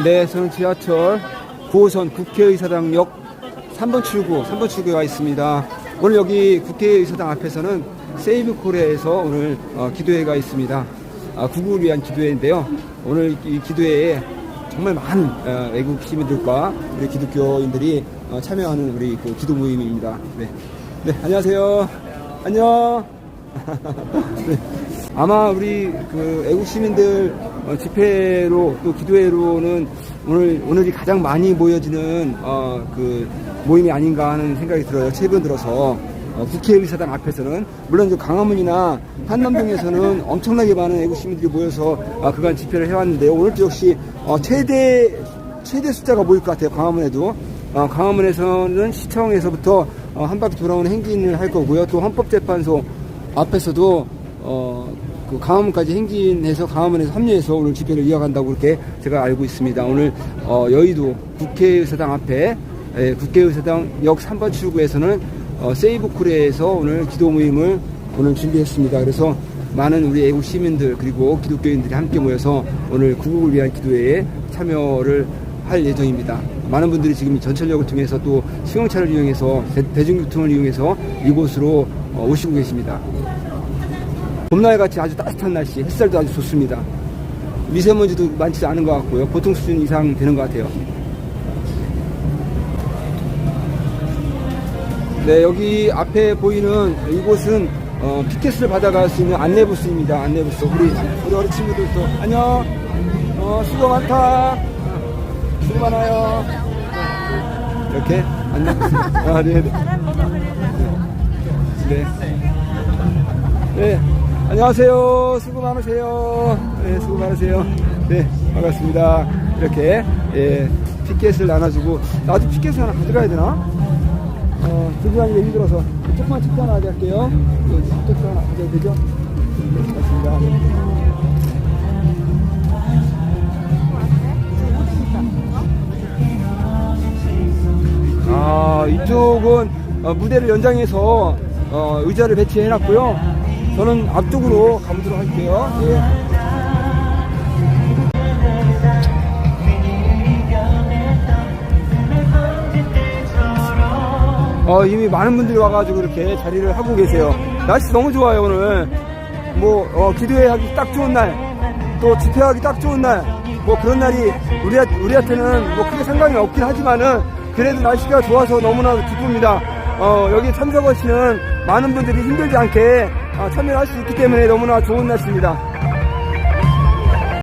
네, 저는 지하철 9호선 국회의사당역 3번 출구, 3번 출구에 와 있습니다. 오늘 여기 국회의사당 앞에서는 세이브 코리아에서 오늘 어, 기도회가 있습니다. 아, 구국을 위한 기도회인데요. 오늘 이 기도회에 정말 많은 어, 외국 시민들과 우리 기독교인들이 어, 참여하는 우리 그 기도 모임입니다. 네, 네 안녕하세요. 안녕. 네. 아마 우리 그 애국 시민들 어, 집회로 또 기도회로는 오늘 오늘이 가장 많이 모여지는 어, 그 모임이 아닌가 하는 생각이 들어요. 최근 들어서 어, 국회의사당 앞에서는 물론 저 강화문이나 한남동에서는 엄청나게 많은 애국 시민들이 모여서 아, 그간 집회를 해왔는데요. 오늘도 역시 어, 최대 최대 숫자가 모일 것 같아요. 광화문에도. 어, 광화문에서는 시청에서부터 어, 한 바퀴 돌아오는 행진을 할 거고요. 또 헌법재판소 앞에서도 어, 그 강화문까지 행진해서 강화문에서 합류해서 오늘 집회를 이어간다고 그렇게 제가 알고 있습니다. 오늘 어, 여의도 국회의사당 앞에 예, 국회의사당 역 3번 출구에서는 어, 세이브 코리아에서 오늘 기도 모임을 오늘 준비했습니다. 그래서 많은 우리 애국 시민들 그리고 기독교인들이 함께 모여서 오늘 구국을 위한 기도회에 참여를 할 예정입니다. 많은 분들이 지금 전철역을 통해서 또 승용차를 이용해서 대, 중교통을 이용해서 이곳으로 어, 오시고 계십니다. 봄날 같이 아주 따뜻한 날씨, 햇살도 아주 좋습니다. 미세먼지도 많지 않은 것 같고요. 보통 수준 이상 되는 것 같아요. 네, 여기 앞에 보이는 이곳은 어, 피켓을 받아갈 수 있는 안내부스입니다. 안내부스. 우리, 우리 어린 친구들도 안녕. 어, 수고 많다. 수고 많아요. 네, 이렇게 안내부스. 아, 네, 네. 네. 네. 안녕하세요. 수고 많으세요. 네, 수고 많으세요. 네, 반갑습니다. 이렇게, 예, 피켓을 나눠주고, 나도 피켓을 하나 가져가야 되나? 어, 들고 기 힘들어서 조금만 책도 하나 가져갈게요. 책도 하나 가져도 되죠? 네, 맞습니다. 아, 이쪽은 어, 무대를 연장해서 어, 의자를 배치해 놨고요. 저는 앞쪽으로 가보도록 할게요. 예. 어, 이미 많은 분들이 와가지고 이렇게 자리를 하고 계세요. 날씨 너무 좋아요, 오늘. 뭐, 어, 기도회 하기 딱 좋은 날, 또 집회하기 딱 좋은 날, 뭐 그런 날이 우리, 우리한테는 뭐 크게 상관이 없긴 하지만은 그래도 날씨가 좋아서 너무나 기쁩니다. 어, 여기 참석하시는 많은 분들이 힘들지 않게 어, 참여할 수 있기 때문에 너무나 좋은 날씨입니다.